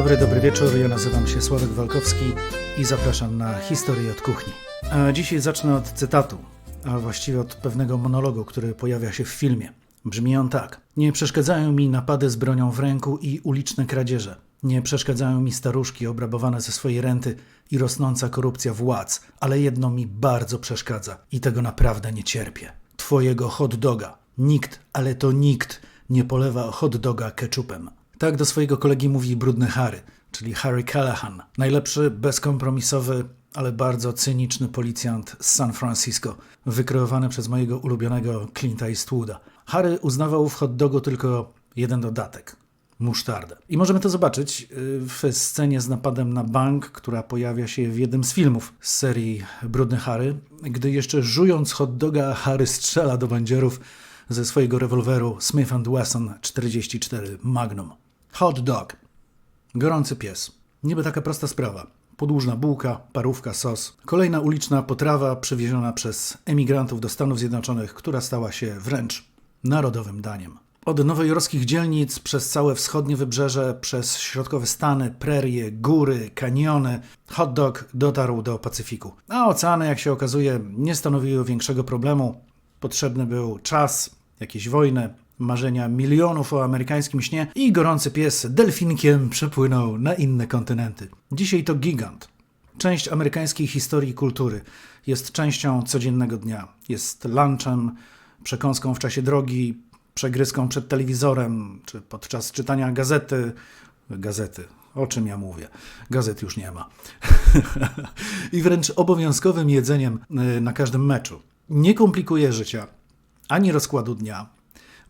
dobry, dobry wieczór. Ja nazywam się Sławek Walkowski i zapraszam na historię od kuchni. A dzisiaj zacznę od cytatu, a właściwie od pewnego monologu, który pojawia się w filmie. Brzmi on tak: Nie przeszkadzają mi napady z bronią w ręku i uliczne kradzieże. Nie przeszkadzają mi staruszki obrabowane ze swojej renty i rosnąca korupcja władz, ale jedno mi bardzo przeszkadza i tego naprawdę nie cierpię. Twojego hot doga. Nikt, ale to nikt nie polewa hot doga ketchupem. Tak do swojego kolegi mówi brudny Harry, czyli Harry Callahan. Najlepszy, bezkompromisowy, ale bardzo cyniczny policjant z San Francisco, wykreowany przez mojego ulubionego Clint'a Eastwooda. Harry uznawał w hot dogu tylko jeden dodatek musztardę. I możemy to zobaczyć y, w scenie z napadem na bank, która pojawia się w jednym z filmów z serii Brudny Harry, gdy jeszcze żując hot doga Harry strzela do bandzierów ze swojego rewolweru Smith Wesson 44 Magnum. Hot dog. Gorący pies. Niby taka prosta sprawa. Podłużna bułka, parówka, sos. Kolejna uliczna potrawa przywieziona przez emigrantów do Stanów Zjednoczonych, która stała się wręcz narodowym daniem. Od nowojorskich dzielnic przez całe wschodnie wybrzeże, przez środkowe Stany, prerie, góry, kaniony, hot dog dotarł do Pacyfiku. A oceany, jak się okazuje, nie stanowiły większego problemu. Potrzebny był czas, jakieś wojny, marzenia milionów o amerykańskim śnie i gorący pies delfinkiem przepłynął na inne kontynenty. Dzisiaj to gigant. Część amerykańskiej historii i kultury jest częścią codziennego dnia. Jest lunchem, przekąską w czasie drogi, przegryzką przed telewizorem, czy podczas czytania gazety. Gazety, o czym ja mówię? Gazet już nie ma. I wręcz obowiązkowym jedzeniem y, na każdym meczu. Nie komplikuje życia, ani rozkładu dnia.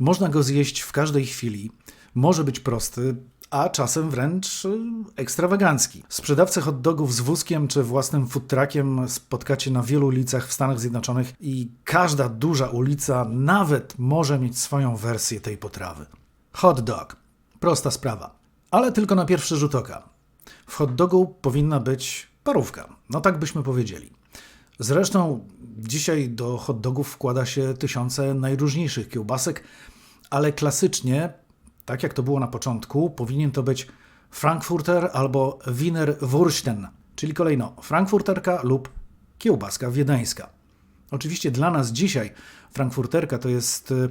Można go zjeść w każdej chwili. Może być prosty, a czasem wręcz y, ekstrawagancki. Sprzedawcę hot dogów z wózkiem czy własnym food truckiem spotkacie na wielu ulicach w Stanach Zjednoczonych i każda duża ulica nawet może mieć swoją wersję tej potrawy. Hot dog. Prosta sprawa. Ale tylko na pierwszy rzut oka. W hot dogu powinna być parówka. No tak byśmy powiedzieli. Zresztą dzisiaj do hot dogów wkłada się tysiące najróżniejszych kiełbasek, ale klasycznie tak jak to było na początku, powinien to być Frankfurter albo Wiener Wursten, czyli kolejno Frankfurterka lub kiełbaska wiedeńska. Oczywiście dla nas dzisiaj Frankfurterka to jest y,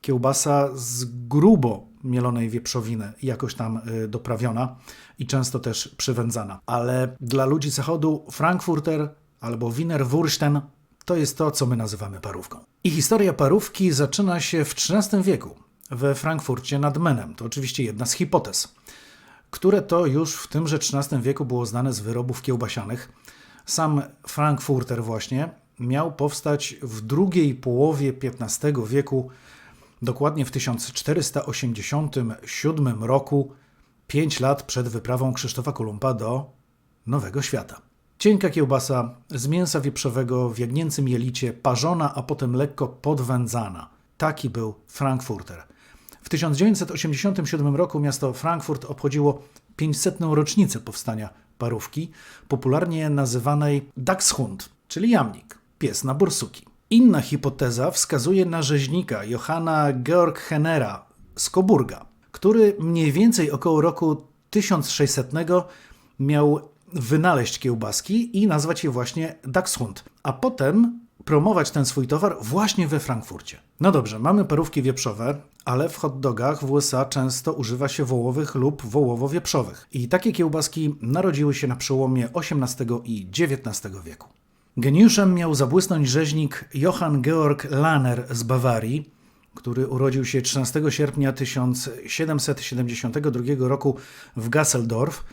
kiełbasa z grubo mielonej wieprzowiny, jakoś tam y, doprawiona i często też przywędzana. Ale dla ludzi zachodu Frankfurter albo Wiener Wursten to jest to, co my nazywamy parówką. I historia parówki zaczyna się w XIII wieku we Frankfurcie nad Menem. To oczywiście jedna z hipotez, które to już w tymże XIII wieku było znane z wyrobów kiełbasianych. Sam Frankfurter właśnie miał powstać w drugiej połowie XV wieku, dokładnie w 1487 roku, pięć lat przed wyprawą Krzysztofa Kolumba do Nowego Świata. Cienka kiełbasa z mięsa wieprzowego w jagnięcym jelicie, parzona, a potem lekko podwędzana. Taki był Frankfurter. W 1987 roku miasto Frankfurt obchodziło 500. rocznicę powstania parówki, popularnie nazywanej Dachshund, czyli jamnik, pies na borsuki. Inna hipoteza wskazuje na rzeźnika Johanna Georg Hennera z Coburga, który mniej więcej około roku 1600 miał wynaleźć kiełbaski i nazwać je właśnie Dachshund, a potem promować ten swój towar właśnie we Frankfurcie. No dobrze, mamy parówki wieprzowe, ale w hot dogach w USA często używa się wołowych lub wołowo-wieprzowych. I takie kiełbaski narodziły się na przełomie XVIII i XIX wieku. Geniuszem miał zabłysnąć rzeźnik Johann Georg Lanner z Bawarii, który urodził się 13 sierpnia 1772 roku w Gasseldorf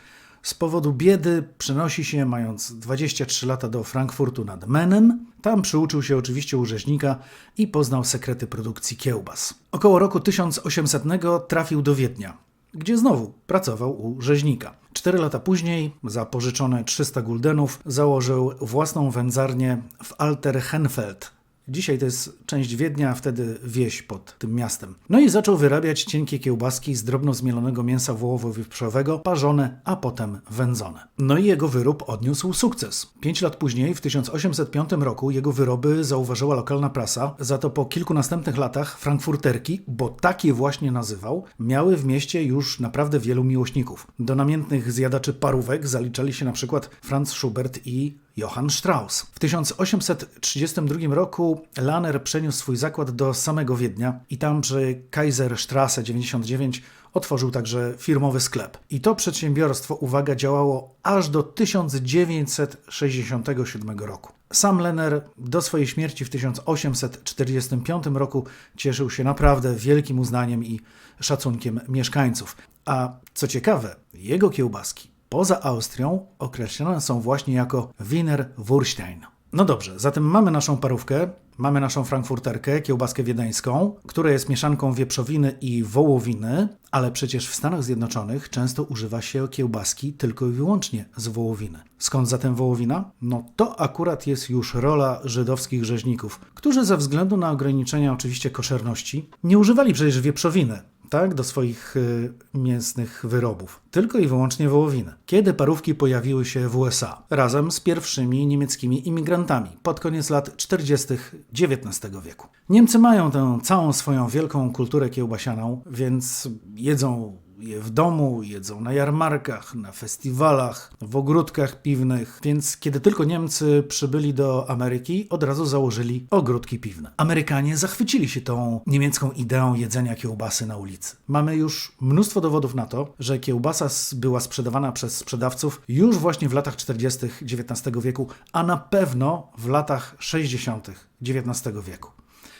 z powodu biedy przenosi się, mając 23 lata, do Frankfurtu nad Menem. Tam przyuczył się oczywiście u rzeźnika i poznał sekrety produkcji kiełbas. Około roku 1800 trafił do Wiednia, gdzie znowu pracował u rzeźnika. Cztery lata później, za pożyczone 300 guldenów, założył własną wędzarnię w Alter Henfeld, Dzisiaj to jest część Wiednia, a wtedy wieś pod tym miastem. No i zaczął wyrabiać cienkie kiełbaski z drobno zmielonego mięsa wołowo-wieprzowego, parzone, a potem wędzone. No i jego wyrób odniósł sukces. Pięć lat później, w 1805 roku, jego wyroby zauważyła lokalna prasa, za to po kilku następnych latach frankfurterki, bo tak je właśnie nazywał, miały w mieście już naprawdę wielu miłośników. Do namiętnych zjadaczy parówek zaliczali się na przykład Franz Schubert i Johann Strauss. W 1832 roku Lanner przeniósł swój zakład do samego Wiednia i tam przy Kaiserstrasse 99 otworzył także firmowy sklep. I to przedsiębiorstwo, uwaga, działało aż do 1967 roku. Sam Lenner do swojej śmierci w 1845 roku cieszył się naprawdę wielkim uznaniem i szacunkiem mieszkańców. A co ciekawe, jego kiełbaski poza Austrią określone są właśnie jako Wiener Wurstein. No dobrze, zatem mamy naszą parówkę, mamy naszą frankfurterkę, kiełbaskę wiedeńską, która jest mieszanką wieprzowiny i wołowiny, ale przecież w Stanach Zjednoczonych często używa się kiełbaski tylko i wyłącznie z wołowiny. Skąd zatem wołowina? No to akurat jest już rola żydowskich rzeźników, którzy ze względu na ograniczenia oczywiście koszerności nie używali przecież wieprzowiny tak, do swoich y, mięsnych wyrobów, tylko i wyłącznie wołowiny. Kiedy parówki pojawiły się w USA, razem z pierwszymi niemieckimi imigrantami pod koniec lat 40. XIX wieku. Niemcy mają tę całą swoją wielką kulturę kiełbasianą, więc jedzą je w domu, jedzą na jarmarkach, na festiwalach, w ogródkach piwnych, więc kiedy tylko Niemcy przybyli do Ameryki, od razu założyli ogródki piwne. Amerykanie zachwycili się tą niemiecką ideą jedzenia kiełbasy na ulicy. Mamy już mnóstwo dowodów na to, że kiełbasa była sprzedawana przez sprzedawców już właśnie w latach 40. XIX wieku, a na pewno w latach 60. XIX wieku.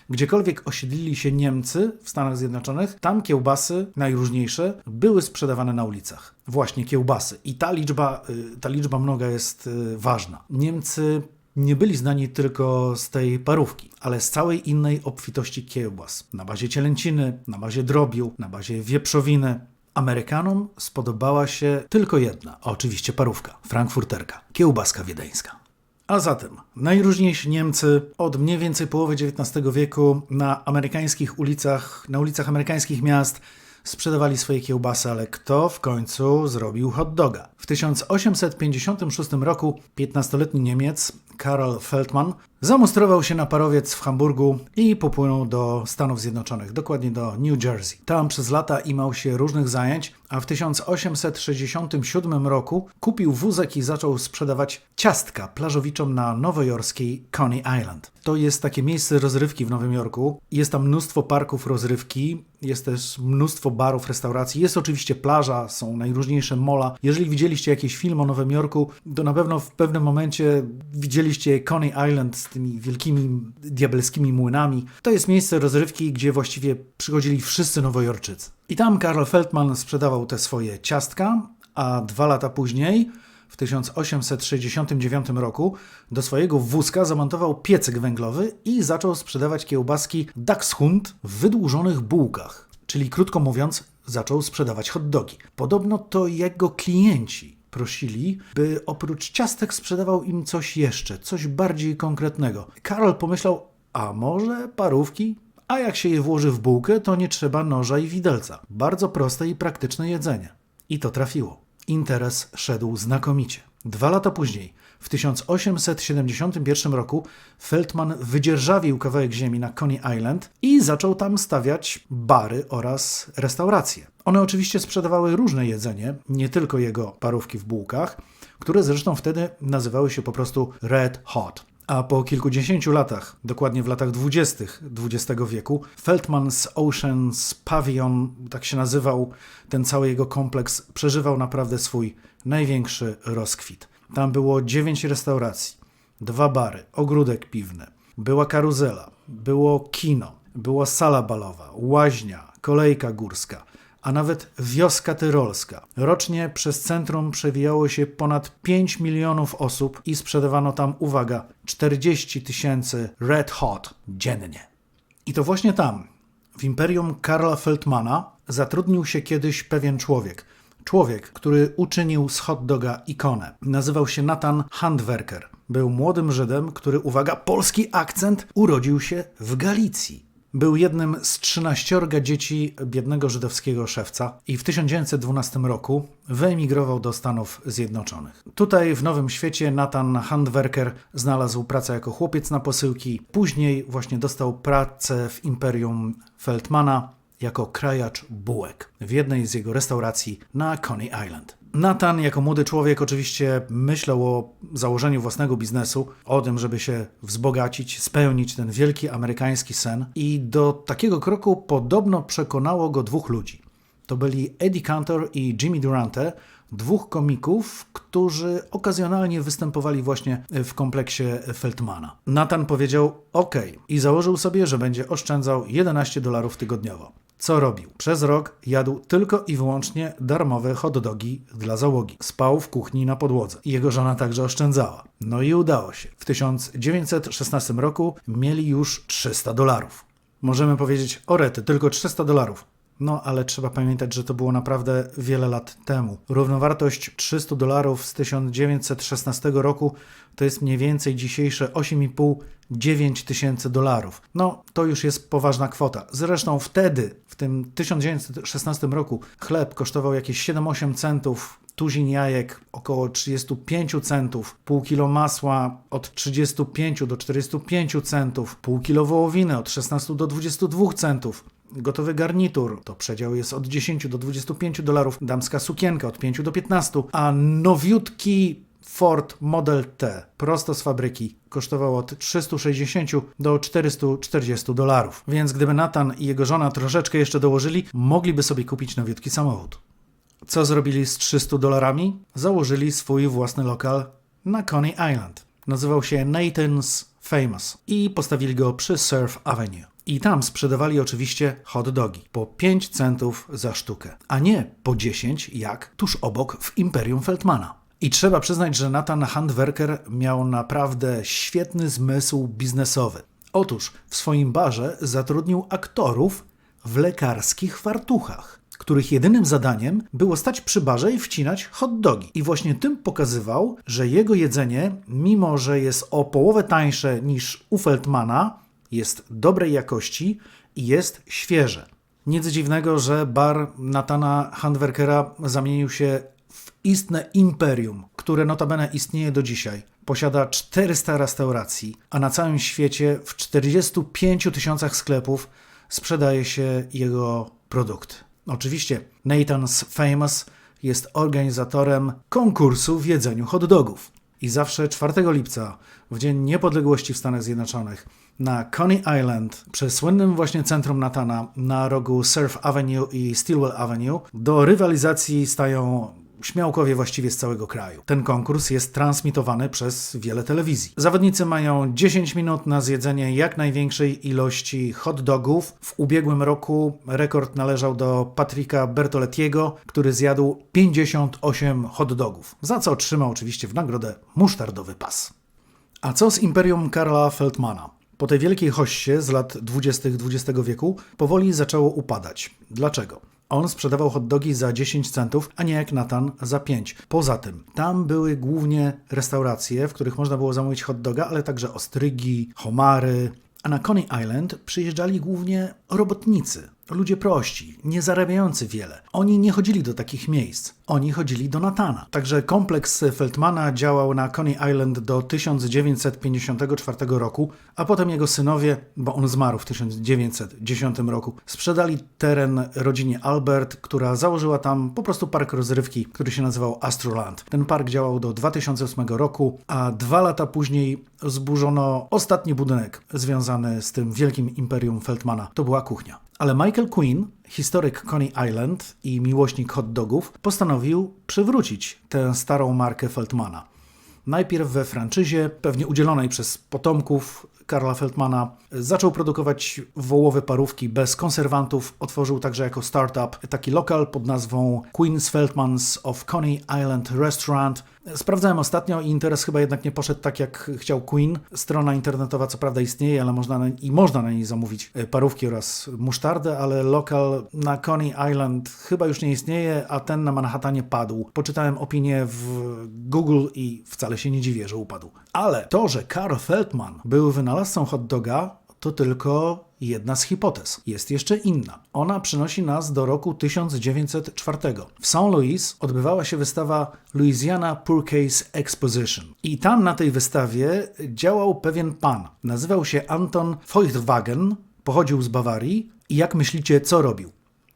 Gdziekolwiek osiedlili się Niemcy w Stanach Zjednoczonych, tam kiełbasy najróżniejsze były sprzedawane na ulicach. Właśnie kiełbasy. I ta liczba, y, ta liczba mnoga jest y, ważna. Niemcy nie byli znani tylko z tej parówki, ale z całej innej obfitości kiełbas. Na bazie cielęciny, na bazie drobiu, na bazie wieprzowiny. Amerykanom spodobała się tylko jedna, a oczywiście parówka, frankfurterka, kiełbaska wiedeńska. A zatem najróżniejsi Niemcy od mniej więcej połowy XIX wieku na amerykańskich ulicach, na ulicach amerykańskich miast sprzedawali swoje kiełbasy, ale kto w końcu zrobił hot doga? W 1856 roku 15-letni Niemiec Karl Feldman Zamustrował się na parowiec w Hamburgu i popłynął do Stanów Zjednoczonych, dokładnie do New Jersey. Tam przez lata imał się różnych zajęć, a w 1867 roku kupił wózek i zaczął sprzedawać ciastka plażowiczom na nowojorskiej Coney Island. To jest takie miejsce rozrywki w Nowym Jorku. Jest tam mnóstwo parków rozrywki, jest też mnóstwo barów, restauracji. Jest oczywiście plaża, są najróżniejsze mola. Jeżeli widzieliście jakiś film o Nowym Jorku, to na pewno w pewnym momencie widzieliście Coney Island tymi wielkimi diabelskimi młynami. To jest miejsce rozrywki, gdzie właściwie przychodzili wszyscy nowojorczycy. I tam Karl Feldman sprzedawał te swoje ciastka, a dwa lata później w 1869 roku do swojego wózka zamontował piecyk węglowy i zaczął sprzedawać kiełbaski Dachshund w wydłużonych bułkach. Czyli krótko mówiąc, zaczął sprzedawać hot dogi. Podobno to jego klienci prosili, by oprócz ciastek sprzedawał im coś jeszcze, coś bardziej konkretnego. Karol pomyślał, a może parówki? A jak się je włoży w bułkę, to nie trzeba noża i widelca. Bardzo proste i praktyczne jedzenie. I to trafiło. Interes szedł znakomicie. Dwa lata później, w 1871 roku, Feldman wydzierżawił kawałek ziemi na Coney Island i zaczął tam stawiać bary oraz restauracje. One oczywiście sprzedawały różne jedzenie, nie tylko jego parówki w bułkach, które zresztą wtedy nazywały się po prostu Red Hot. A po kilkudziesięciu latach, dokładnie w latach dwudziestych XX wieku, Feldman's Ocean's Pavilion, tak się nazywał ten cały jego kompleks, przeżywał naprawdę swój największy rozkwit. Tam było dziewięć restauracji, dwa bary, ogródek piwny, była karuzela, było kino, była sala balowa, łaźnia, kolejka górska, a nawet wioska tyrolska. Rocznie przez centrum przewijało się ponad 5 milionów osób i sprzedawano tam, uwaga, 40 tysięcy Red Hot dziennie. I to właśnie tam, w imperium Karla Feldmana, zatrudnił się kiedyś pewien człowiek – Człowiek, który uczynił z hot doga ikonę. Nazywał się Nathan Handwerker. był młodym Żydem, który, uwaga, polski akcent, urodził się w Galicji. Był jednym z trzynaściorga dzieci biednego żydowskiego szewca i w 1912 roku wyemigrował do Stanów Zjednoczonych. Tutaj w Nowym Świecie Nathan Handwerker znalazł pracę jako chłopiec na posyłki. Później właśnie dostał pracę w imperium Feldmana jako krajacz bułek w jednej z jego restauracji na Coney Island. Nathan, jako młody człowiek, oczywiście myślał o założeniu własnego biznesu, o tym, żeby się wzbogacić, spełnić ten wielki amerykański sen, i do takiego kroku podobno przekonało go dwóch ludzi. To byli Eddie Cantor i Jimmy Durante, dwóch komików, którzy okazjonalnie występowali właśnie w kompleksie Feldmana. Nathan powiedział OK i założył sobie, że będzie oszczędzał 11 dolarów tygodniowo. Co robił? Przez rok jadł tylko i wyłącznie darmowe hot dogi dla załogi. Spał w kuchni na podłodze. Jego żona także oszczędzała. No i udało się. W 1916 roku mieli już 300 dolarów. Możemy powiedzieć, orety, tylko 300 dolarów. No, ale trzeba pamiętać, że to było naprawdę wiele lat temu. Równowartość 300 dolarów z 1916 roku to jest mniej więcej dzisiejsze 8,5-9 tysięcy dolarów. No, to już jest poważna kwota. Zresztą wtedy, w tym 1916 roku, chleb kosztował jakieś 7-8 centów, tuzin jajek około 35 centów, pół kilo masła od 35 do 45 centów, pół kilo wołowiny od 16 do 22 centów. Gotowy garnitur to przedział jest od 10 do 25 dolarów, damska sukienka od 5 do 15, a nowiutki Ford Model T prosto z fabryki kosztował od 360 do 440 dolarów. Więc gdyby Nathan i jego żona troszeczkę jeszcze dołożyli, mogliby sobie kupić nowiutki samochód. Co zrobili z 300 dolarami? Założyli swój własny lokal na Coney Island. Nazywał się Nathan's Famous i postawili go przy Surf Avenue. I tam sprzedawali oczywiście hot dogi po 5 centów za sztukę, a nie po 10 jak tuż obok w Imperium Feldmana. I trzeba przyznać, że Nathan Handwerker miał naprawdę świetny zmysł biznesowy. Otóż w swoim barze zatrudnił aktorów w lekarskich fartuchach, których jedynym zadaniem było stać przy barze i wcinać hot dogi. I właśnie tym pokazywał, że jego jedzenie, mimo że jest o połowę tańsze niż u Feldmana, jest dobrej jakości i jest świeże. Nic dziwnego, że bar Natana Handwerkera zamienił się w istne imperium, które notabene istnieje do dzisiaj. Posiada 400 restauracji, a na całym świecie w 45 tysiącach sklepów sprzedaje się jego produkt. Oczywiście Nathan's Famous jest organizatorem konkursu w jedzeniu hot dogów. I zawsze 4 lipca, w Dzień Niepodległości w Stanach Zjednoczonych, na Coney Island, przy słynnym właśnie centrum Natana, na rogu Surf Avenue i Stillwell Avenue, do rywalizacji stają śmiałkowie właściwie z całego kraju. Ten konkurs jest transmitowany przez wiele telewizji. Zawodnicy mają 10 minut na zjedzenie jak największej ilości hot dogów. W ubiegłym roku rekord należał do Patricka Bertolettiego, który zjadł 58 hot dogów, za co otrzymał oczywiście w nagrodę musztardowy pas. A co z imperium Karla Feldmana? Po tej wielkiej hoście z lat 20. XX wieku powoli zaczęło upadać. Dlaczego? On sprzedawał hot dogi za 10 centów, a nie jak Nathan za 5. Poza tym, tam były głównie restauracje, w których można było zamówić hot doga, ale także ostrygi, homary. A na Coney Island przyjeżdżali głównie robotnicy, ludzie prości, nie zarabiający wiele. Oni nie chodzili do takich miejsc, oni chodzili do Natana. Także kompleks Feldmana działał na Coney Island do 1954 roku, a potem jego synowie, bo on zmarł w 1910 roku, sprzedali teren rodzinie Albert, która założyła tam po prostu park rozrywki, który się nazywał Astroland. Ten park działał do 2008 roku, a dwa lata później zburzono ostatni budynek związany z tym wielkim imperium Feldmana. To była kuchnia. Ale Michael Quinn, historyk Coney Island i miłośnik hot dogów, postanowił przywrócić tę starą markę Feldmana. Najpierw we franczyzie, pewnie udzielonej przez potomków Karla Feldmana, zaczął produkować wołowe parówki bez konserwantów. Otworzył także jako startup taki lokal pod nazwą Queen's Feldman's of Coney Island Restaurant – Sprawdzałem ostatnio i interes chyba jednak nie poszedł tak, jak chciał Queen. Strona internetowa co prawda istnieje, ale można na, i można na niej zamówić e, parówki oraz musztardę, ale lokal na Coney Island chyba już nie istnieje, a ten na Manhattanie padł. Poczytałem opinię w Google i wcale się nie dziwię, że upadł. Ale to, że Carl Feldman był wynalazcą hot doga, to tylko jedna z hipotez. Jest jeszcze inna. Ona przynosi nas do roku 1904. W St. Louis odbywała się wystawa Louisiana Purcase Exposition. I tam na tej wystawie działał pewien pan. Nazywał się Anton Feuchtwagen, pochodził z Bawarii i jak myślicie, co robił?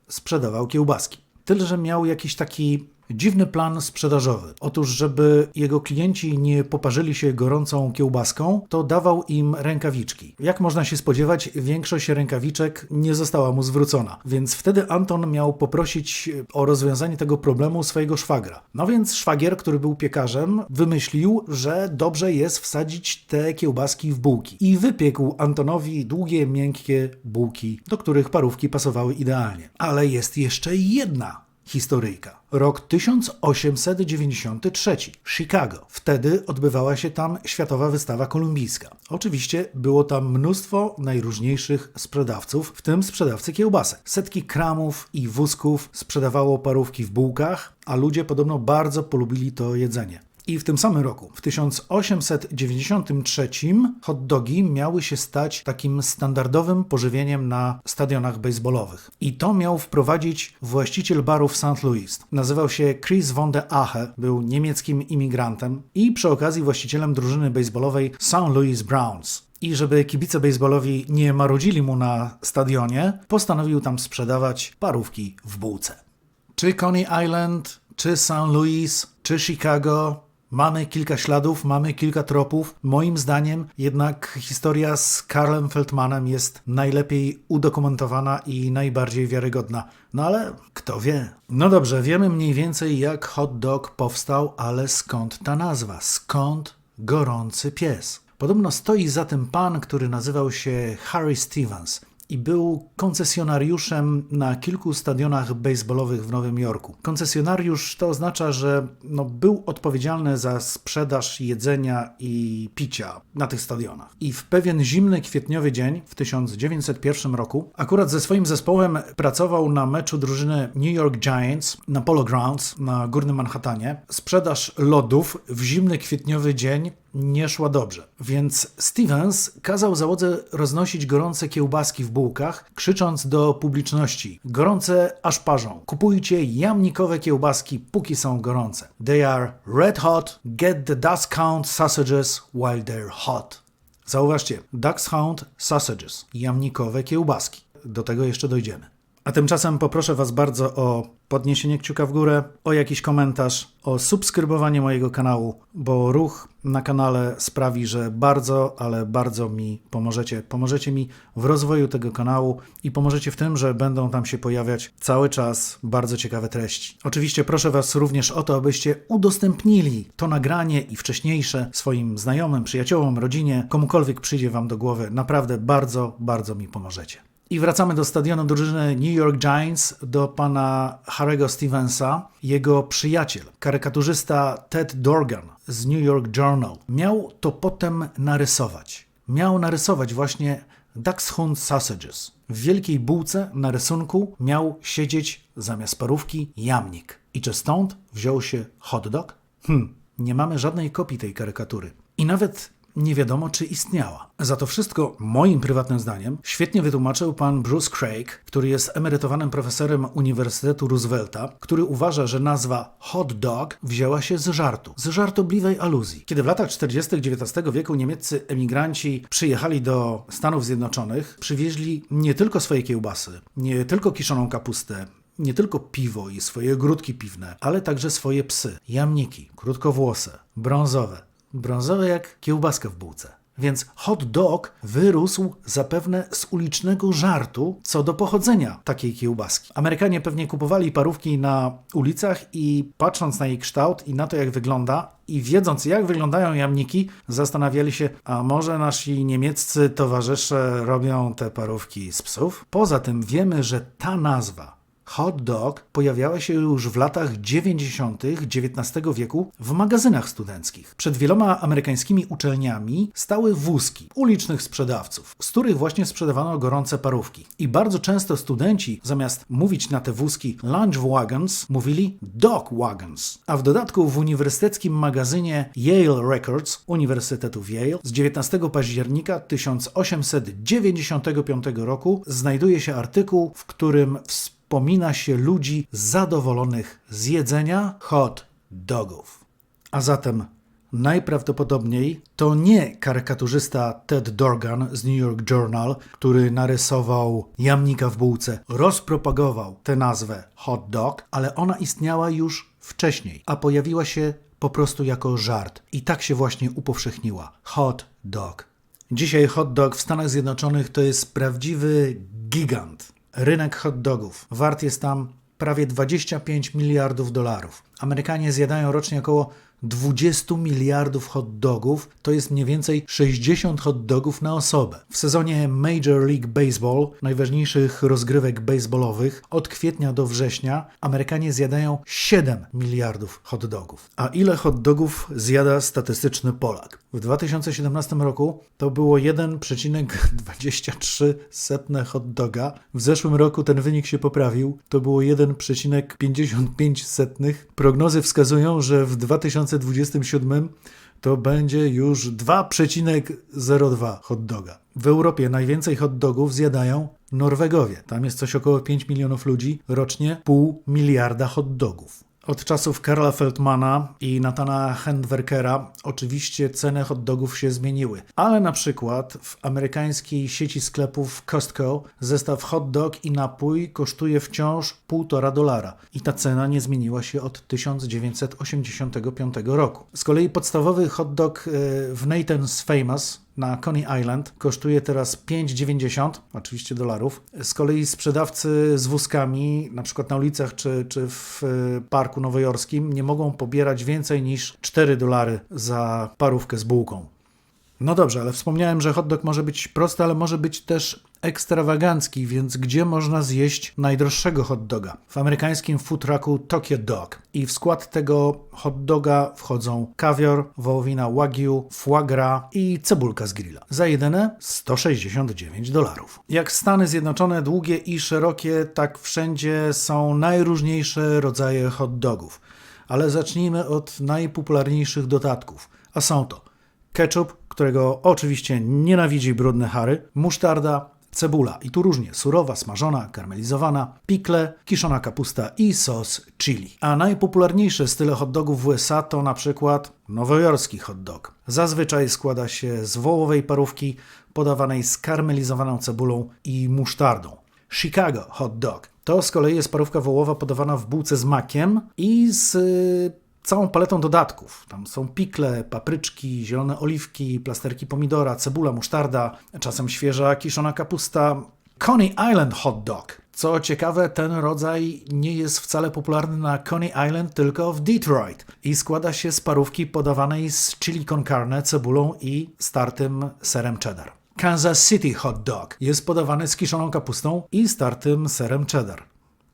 Sprzedawał kiełbaski. Tyle, że miał jakiś taki dziwny plan sprzedażowy. Otóż, żeby jego klienci nie poparzyli się gorącą kiełbaską, to dawał im rękawiczki. Jak można się spodziewać, większość rękawiczek nie została mu zwrócona, więc wtedy Anton miał poprosić o rozwiązanie tego problemu swojego szwagra. No więc szwagier, który był piekarzem, wymyślił, że dobrze jest wsadzić te kiełbaski w bułki. I wypiekł Antonowi długie, miękkie bułki, do których parówki pasowały idealnie. Ale jest jeszcze jedna historyjka. Rok 1893, Chicago. Wtedy odbywała się tam Światowa Wystawa Kolumbijska. Oczywiście było tam mnóstwo najróżniejszych sprzedawców, w tym sprzedawcy kiełbasek. Setki kramów i wózków sprzedawało parówki w bułkach, a ludzie podobno bardzo polubili to jedzenie. I w tym samym roku, w 1893, hot dogi miały się stać takim standardowym pożywieniem na stadionach baseballowych. I to miał wprowadzić właściciel baru w St. Louis. Nazywał się Chris von der Ache, był niemieckim imigrantem i przy okazji właścicielem drużyny baseballowej St. Louis Browns. I żeby kibice baseballowi nie marudzili mu na stadionie, postanowił tam sprzedawać parówki w bułce. Czy Coney Island, czy St. Louis, czy Chicago Mamy kilka śladów, mamy kilka tropów. Moim zdaniem jednak historia z Karlem Feldmanem jest najlepiej udokumentowana i najbardziej wiarygodna. No ale kto wie? No dobrze, wiemy mniej więcej jak hot dog powstał, ale skąd ta nazwa? Skąd gorący pies? Podobno stoi za tym pan, który nazywał się Harry Stevens i był koncesjonariuszem na kilku stadionach baseballowych w Nowym Jorku. Koncesjonariusz to oznacza, że no, był odpowiedzialny za sprzedaż jedzenia i picia na tych stadionach. I w pewien zimny kwietniowy dzień w 1901 roku akurat ze swoim zespołem pracował na meczu drużyny New York Giants na Polo Grounds na Górnym Manhattanie. Sprzedaż lodów w zimny kwietniowy dzień nie szła dobrze. Więc Stevens kazał załodze roznosić gorące kiełbaski w bułkach, krzycząc do publiczności: Gorące aż parzą. Kupujcie jamnikowe kiełbaski, póki są gorące. They are red hot. Get the Dachshund sausages while they're hot. Zauważcie, Dachshund sausages, jamnikowe kiełbaski. Do tego jeszcze dojdziemy. A tymczasem poproszę Was bardzo o podniesienie kciuka w górę, o jakiś komentarz, o subskrybowanie mojego kanału, bo ruch na kanale sprawi, że bardzo, ale bardzo mi pomożecie. Pomożecie mi w rozwoju tego kanału i pomożecie w tym, że będą tam się pojawiać cały czas bardzo ciekawe treści. Oczywiście proszę Was również o to, abyście udostępnili to nagranie i wcześniejsze swoim znajomym, przyjaciołom, rodzinie, komukolwiek przyjdzie Wam do głowy. Naprawdę bardzo, bardzo mi pomożecie. I wracamy do stadionu drużyny New York Giants, do pana Harry'ego Stevensa. Jego przyjaciel, karykaturzysta Ted Dorgan z New York Journal, miał to potem narysować. Miał narysować właśnie Dachshund Sausages. W wielkiej bułce na rysunku miał siedzieć zamiast parówki jamnik. I czy stąd wziął się hot dog? Hm, nie mamy żadnej kopii tej karykatury. I nawet nie wiadomo, czy istniała. Za to wszystko, moim prywatnym zdaniem, świetnie wytłumaczył pan Bruce Craig, który jest emerytowanym profesorem Uniwersytetu Roosevelta, który uważa, że nazwa hot dog wzięła się z żartu, z żartobliwej aluzji. Kiedy w latach 40. XIX wieku niemieccy emigranci przyjechali do Stanów Zjednoczonych, przywieźli nie tylko swoje kiełbasy, nie tylko kiszoną kapustę, nie tylko piwo i swoje ogródki piwne, ale także swoje psy, jamniki, krótkowłose, brązowe, brązowe jak kiełbaska w bułce. Więc hot dog wyrósł zapewne z ulicznego żartu co do pochodzenia takiej kiełbaski. Amerykanie pewnie kupowali parówki na ulicach i patrząc na jej kształt i na to, jak wygląda, i wiedząc, jak wyglądają jamniki, zastanawiali się, a może nasi niemieccy towarzysze robią te parówki z psów? Poza tym wiemy, że ta nazwa hot dog pojawiała się już w latach 90. XIX wieku w magazynach studenckich. Przed wieloma amerykańskimi uczelniami stały wózki ulicznych sprzedawców, z których właśnie sprzedawano gorące parówki. I bardzo często studenci, zamiast mówić na te wózki lunch wagons, mówili dog wagons. A w dodatku w uniwersyteckim magazynie Yale Records Uniwersytetu w Yale z 19 października 1895 roku znajduje się artykuł, w którym wspomina się ludzi zadowolonych z jedzenia hot dogów. A zatem najprawdopodobniej to nie karykaturzysta Ted Dorgan z New York Journal, który narysował jamnika w bułce, rozpropagował tę nazwę hot dog, ale ona istniała już wcześniej, a pojawiła się po prostu jako żart i tak się właśnie upowszechniła. Hot dog. Dzisiaj hot dog w Stanach Zjednoczonych to jest prawdziwy gigant. Rynek hot dogów. Wart jest tam prawie 25 miliardów dolarów. Amerykanie zjadają rocznie około 20 miliardów hot dogów, to jest mniej więcej 60 hot dogów na osobę. W sezonie Major League Baseball, najważniejszych rozgrywek baseballowych, od kwietnia do września Amerykanie zjadają 7 miliardów hot dogów. A ile hot dogów zjada statystyczny Polak? W 2017 roku to było 1,23 hot doga. W zeszłym roku ten wynik się poprawił, to było 1,55. Prognozy wskazują, że w 2027 to będzie już 2,02 hot doga. W Europie najwięcej hot dogów zjadają Norwegowie. Tam jest coś około 5 milionów ludzi, rocznie pół miliarda hot dogów. Od czasów Karla Feldmana i Natana Handwerkera oczywiście ceny hot dogów się zmieniły, ale na przykład w amerykańskiej sieci sklepów Costco zestaw hot dog i napój kosztuje wciąż 1,5 dolara i ta cena nie zmieniła się od 1985 roku. Z kolei podstawowy hot dog e, w Nathan's Famous na Coney Island kosztuje teraz 5,90, oczywiście dolarów. Z kolei sprzedawcy z wózkami, na przykład na ulicach czy, czy w y, parku nowojorskim, nie mogą pobierać więcej niż 4 dolary za parówkę z bułką. No dobrze, ale wspomniałem, że hot dog może być prosty, ale może być też ekstrawagancki, więc gdzie można zjeść najdroższego hot doga? W amerykańskim food trucku Tokyo Dog. I w skład tego hot doga wchodzą kawior, wołowina wagyu, foie gras i cebulka z grilla. Za jedyne 169 dolarów. Jak Stany Zjednoczone długie i szerokie, tak wszędzie są najróżniejsze rodzaje hot dogów. Ale zacznijmy od najpopularniejszych dodatków, a są to ketchup, którego oczywiście nienawidzi brudny Harry, musztarda, cebula i tu różnie surowa, smażona, karmelizowana, pikle, kiszona kapusta i sos chili. A najpopularniejsze style hot dogów w USA to na przykład nowojorski hot dog. Zazwyczaj składa się z wołowej parówki podawanej z karmelizowaną cebulą i musztardą. Chicago hot dog to z kolei jest parówka wołowa podawana w bułce z makiem i z całą paletą dodatków. Tam są pikle, papryczki, zielone oliwki, plasterki pomidora, cebula, musztarda, czasem świeża kiszona kapusta. Coney Island hot dog. Co ciekawe, ten rodzaj nie jest wcale popularny na Coney Island, tylko w Detroit i składa się z parówki podawanej z chili con carne, cebulą i startym serem cheddar. Kansas City hot dog jest podawany z kiszoną kapustą i startym serem cheddar.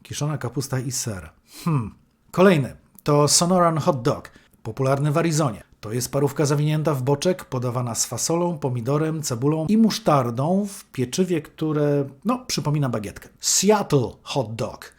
Kiszona kapusta i ser. Hmm. Kolejny to Sonoran Hot Dog, popularny w Arizonie. To jest parówka zawinięta w boczek, podawana z fasolą, pomidorem, cebulą i musztardą w pieczywie, które, no, przypomina bagietkę. Seattle Hot Dog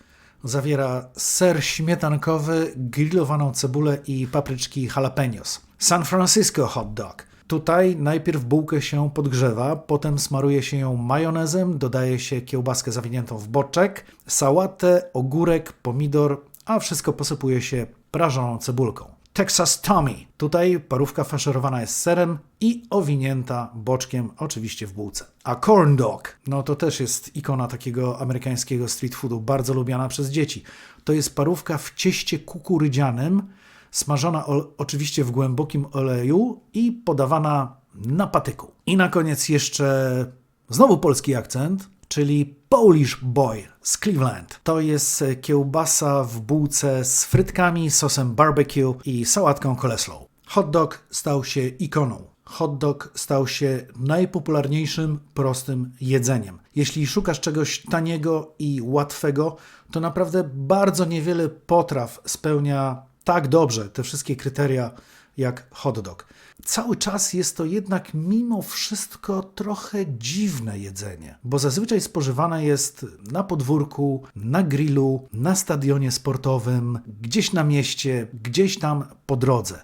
zawiera ser śmietankowy, grillowaną cebulę i papryczki jalapenos. San Francisco Hot Dog. Tutaj najpierw bułkę się podgrzewa, potem smaruje się ją majonezem, dodaje się kiełbaskę zawiniętą w boczek, sałatę, ogórek, pomidor, a wszystko posypuje się prażoną cebulką. Texas Tommy. Tutaj parówka faszerowana jest serem i owinięta boczkiem, oczywiście w bułce. A corn dog, no to też jest ikona takiego amerykańskiego street foodu, bardzo lubiana przez dzieci. To jest parówka w cieście kukurydzianym, smażona oczywiście w głębokim oleju i podawana na patyku. I na koniec jeszcze znowu polski akcent, czyli Polish Boy z Cleveland. To jest kiełbasa w bułce z frytkami, sosem barbecue i sałatką coleslaw. Hot dog stał się ikoną. hot dog stał się najpopularniejszym prostym jedzeniem. Jeśli szukasz czegoś taniego i łatwego, to naprawdę bardzo niewiele potraw spełnia tak dobrze te wszystkie kryteria jak hot dog. Cały czas jest to jednak mimo wszystko trochę dziwne jedzenie, bo zazwyczaj spożywane jest na podwórku, na grillu, na stadionie sportowym, gdzieś na mieście, gdzieś tam po drodze.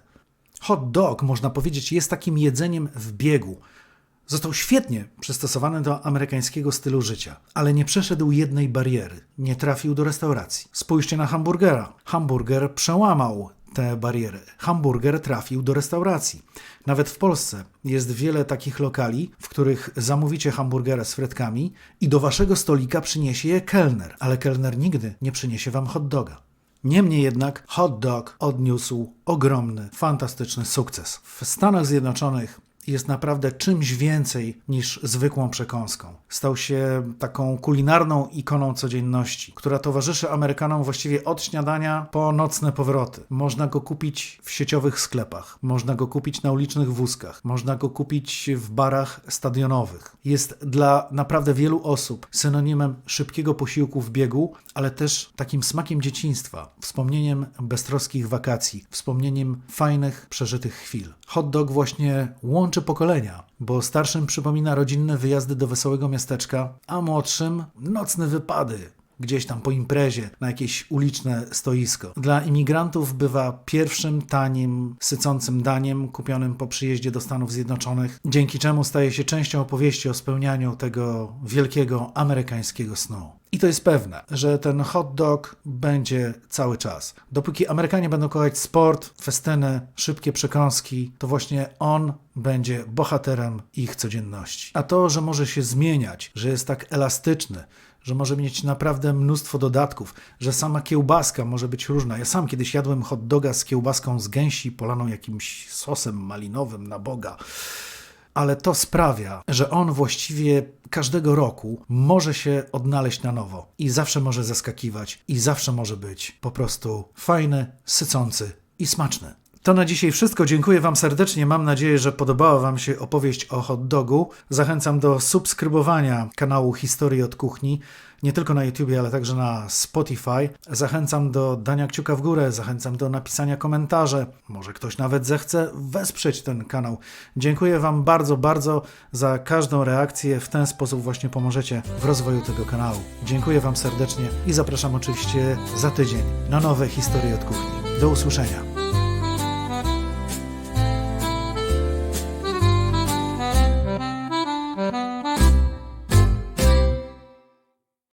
Hot dog, można powiedzieć, jest takim jedzeniem w biegu. Został świetnie przystosowany do amerykańskiego stylu życia, ale nie przeszedł jednej bariery. Nie trafił do restauracji. Spójrzcie na hamburgera. Hamburger przełamał tę barierę. Hamburger trafił do restauracji. Nawet w Polsce jest wiele takich lokali, w których zamówicie hamburgera z frytkami i do waszego stolika przyniesie je kelner, ale kelner nigdy nie przyniesie wam hot doga. Niemniej jednak hot dog odniósł ogromny, fantastyczny sukces. W Stanach Zjednoczonych jest naprawdę czymś więcej niż zwykłą przekąską. Stał się taką kulinarną ikoną codzienności, która towarzyszy Amerykanom właściwie od śniadania po nocne powroty. Można go kupić w sieciowych sklepach, można go kupić na ulicznych wózkach, można go kupić w barach stadionowych. Jest dla naprawdę wielu osób synonimem szybkiego posiłku w biegu, ale też takim smakiem dzieciństwa, wspomnieniem beztroskich wakacji, wspomnieniem fajnych, przeżytych chwil. Hot dog właśnie łączy pokolenia, bo starszym przypomina rodzinne wyjazdy do wesołego miasteczka, a młodszym nocne wypady gdzieś tam po imprezie, na jakieś uliczne stoisko. Dla imigrantów bywa pierwszym tanim, sycącym daniem kupionym po przyjeździe do Stanów Zjednoczonych, dzięki czemu staje się częścią opowieści o spełnianiu tego wielkiego amerykańskiego snu. I to jest pewne, że ten hot dog będzie cały czas. Dopóki Amerykanie będą kochać sport, festyny, szybkie przekąski, to właśnie on będzie bohaterem ich codzienności. A to, że może się zmieniać, że jest tak elastyczny, że może mieć naprawdę mnóstwo dodatków, że sama kiełbaska może być różna. Ja sam kiedyś jadłem hot doga z kiełbaską z gęsi polaną jakimś sosem malinowym na Boga. Ale to sprawia, że on właściwie każdego roku może się odnaleźć na nowo i zawsze może zaskakiwać i zawsze może być po prostu fajny, sycący i smaczny. To na dzisiaj wszystko. Dziękuję Wam serdecznie. Mam nadzieję, że podobała Wam się opowieść o hot dogu. Zachęcam do subskrybowania kanału Historii od Kuchni, nie tylko na YouTube, ale także na Spotify. Zachęcam do dania kciuka w górę, zachęcam do napisania komentarze. Może ktoś nawet zechce wesprzeć ten kanał. Dziękuję Wam bardzo, bardzo za każdą reakcję. W ten sposób właśnie pomożecie w rozwoju tego kanału. Dziękuję Wam serdecznie i zapraszam oczywiście za tydzień na nowe Historie od Kuchni. Do usłyszenia.